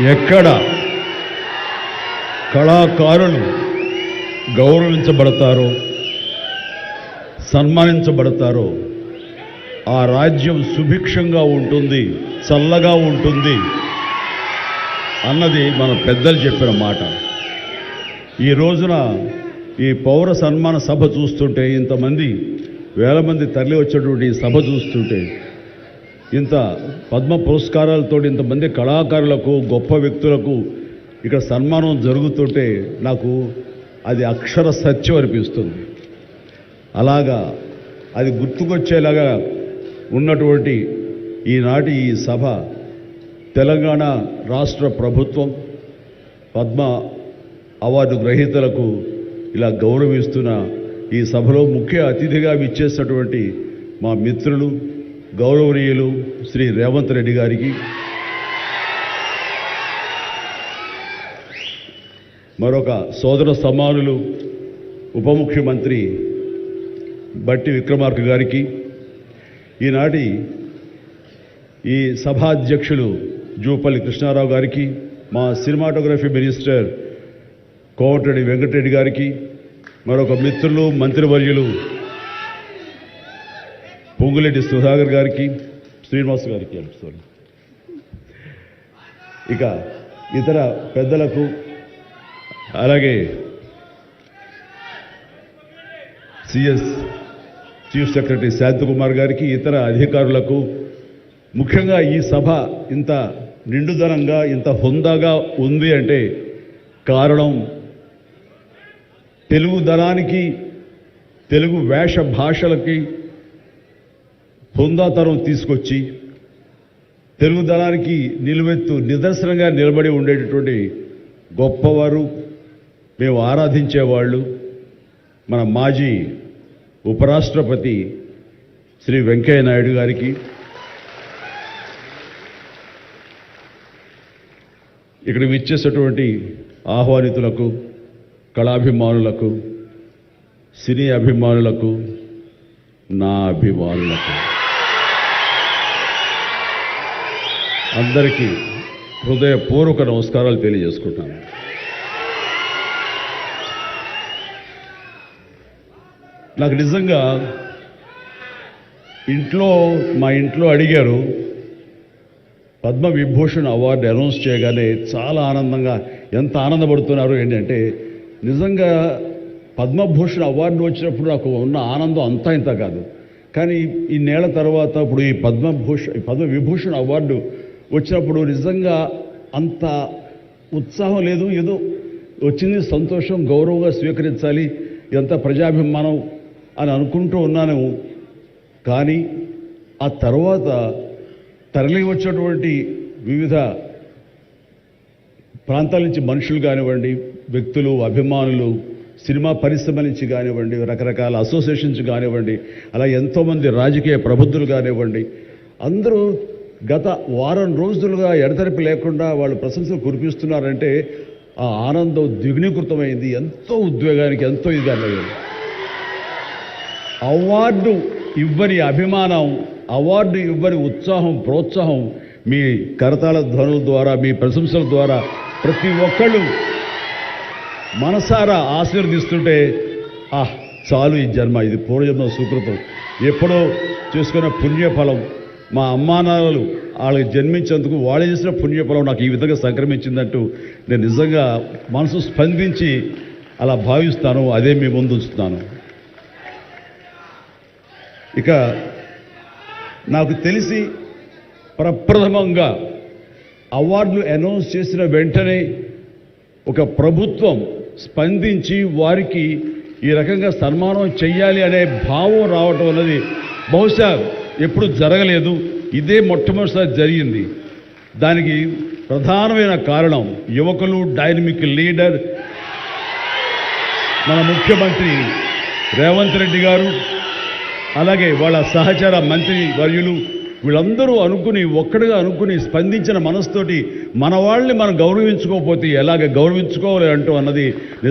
ఎక్కడ? కళాకారులు గౌరవించబడతారో సన్మానించబడతారో ఆ రాజ్యం సుభిక్షంగా ఉంటుంది చల్లగా ఉంటుంది అన్నది మన పెద్దలు చెప్పిన మాట. ఈ రోజున ఈ పౌర సన్మాన సభ చూస్తుంటే ఇంతమంది వేల మంది తరలి వచ్చేటువంటి ఈ సభ చూస్తుంటే ఇంత పద్మ పురస్కారాలతో ఇంతమంది కళాకారులకు గొప్ప వ్యక్తులకు ఇక్కడ సన్మానం జరుగుతుంటే నాకు అది అక్షర సత్యం అనిపిస్తుంది. అలాగా అది గుర్తుకొచ్చేలాగా ఉన్నటువంటి ఈనాటి ఈ సభ తెలంగాణ రాష్ట్ర ప్రభుత్వం పద్మ అవార్డు గ్రహీతలకు ఇలా గౌరవిస్తున్న ఈ సభలో ముఖ్య అతిథిగా విచ్చేసినటువంటి మా మిత్రులు గౌరవనీయులు శ్రీ రేవంత్ రెడ్డి గారికి. మరొక సోదర సమానులు ఉప ముఖ్యమంత్రి బట్టి విక్రమార్క గారికి. ఈనాటి ఈ సభాధ్యక్షులు జూపల్లి కృష్ణారావు గారికి మా సినిమాటోగ్రఫీ మినిస్టర్ కోమటిరెడ్డి వెంకటరెడ్డి గారికి మరొక మిత్రులు మంత్రివర్యులు పొంగులెడ్డి సుధాకర్ గారికి శ్రీనివాస్ గారికి సారీ ఇక ఇతర పెద్దలకు అలాగే సిఎస్ చీఫ్ సెక్రటరీ శాంతకుమార్ గారికి ఇతర అధికారులకు ముఖ్యంగా ఈ సభ ఇంత నిండుదనంగా ఇంత హుందాగా ఉంది అంటే కారణం తెలుగు దళానికి తెలుగు వేష భాషలకి హుందాతనం తీసుకొచ్చి తెలుగు దళానికి నిలువెత్తు నిదర్శనంగా నిలబడి ఉండేటటువంటి గొప్పవారు. మేము ఆరాధించేవాళ్ళు. మన మాజీ ఉపరాష్ట్రపతి శ్రీ వెంకయ్య నాయుడు గారికి. ఇక్కడ విచ్చేసేటువంటి ఆహ్వానితులకు కళాభిమానులకు సినీ అభిమానులకు నా అభిమానులకు. అందరికీ హృదయపూర్వక నమస్కారాలు తెలియజేసుకుంటాను నాకు నిజంగా ఇంట్లో మా ఇంట్లో అడిగారు పద్మ విభూషణ్ అవార్డు అనౌన్స్ చేయగానే చాలా ఆనందంగా ఎంత ఆనందపడుతున్నారు ఏంటంటే నిజంగా పద్మభూషణ్ అవార్డు వచ్చినప్పుడు నాకు ఉన్న ఆనందం అంతా ఇంత కాదు. కానీ ఈ నేల తర్వాత ఇప్పుడు ఈ పద్మభూషణ్ పద్మ విభూషణ్ అవార్డు వచ్చినప్పుడు నిజంగా అంత ఉత్సాహం లేదు. ఏదో వచ్చింది సంతోషం గౌరవంగా స్వీకరించాలి ఎంత ప్రజాభిమానం అని అనుకుంటూ ఉన్నాను. కానీ ఆ తర్వాత తరలి వచ్చినటువంటి వివిధ ప్రాంతాల నుంచి మనుషులు కానివ్వండి వ్యక్తులు అభిమానులు సినిమా పరిశ్రమ నుంచి కానివ్వండి రకరకాల అసోసియేషన్స్ కానివ్వండి అలా ఎంతోమంది రాజకీయ ప్రబుద్ధులు కానివ్వండి అందరూ గత వారం రోజులుగా ఎడతెరిపి లేకుండా వాళ్ళు ప్రశంసలు కురిపిస్తున్నారంటే ఆ ఆనందం ద్విగుణీకృతమైంది. ఎంతో ఉద్వేగానికి ఎంతో ఇది అన్నది. అవార్డు ఇవ్వని అభిమానం అవార్డు ఇవ్వని ఉత్సాహం ప్రోత్సాహం మీ కరతాళ ధ్వనుల ద్వారా మీ ప్రశంసల ద్వారా ప్రతి ఒక్కళ్ళు మనసారా ఆశీర్వదిస్తుంటే ఆహ్ చాలు ఈ జన్మ ఇది పూర్వజన్మ సుకృతం. ఎప్పుడో చేసుకున్న పుణ్యఫలం మా అమ్మానాన్నలు వాళ్ళకి జన్మించేందుకు వాళ్ళు చేసిన పుణ్యఫలం నాకు ఈ విధంగా సంక్రమించిందంటూ నేను నిజంగా మనసు స్పందించి అలా భావిస్తాను అదే మీ ముందు ఉంచుతాను ఇక నాకు తెలిసి ప్రప్రథమంగా అవార్డులు అనౌన్స్ చేసిన వెంటనే ఒక ప్రభుత్వం స్పందించి వారికి ఈ రకంగా సన్మానం చెయ్యాలి అనే భావం రావటం అన్నది బహుశా ఎప్పుడు జరగలేదు. ఇదే మొట్టమొదటిసారి జరిగింది. దానికి ప్రధానమైన కారణం యువకులు డైనమిక్ లీడర్ మన ముఖ్యమంత్రి రేవంత్ రెడ్డి గారు అలాగే వాళ్ళ సహచర మంత్రి వర్యులు వీళ్ళందరూ అనుకుని ఒక్కడిగా అనుకుని స్పందించిన మనసుతోటి మన వాళ్ళని మనం గౌరవించుకోకపోతే ఎలాగ గౌరవించుకోవాలి అంటూ అన్నది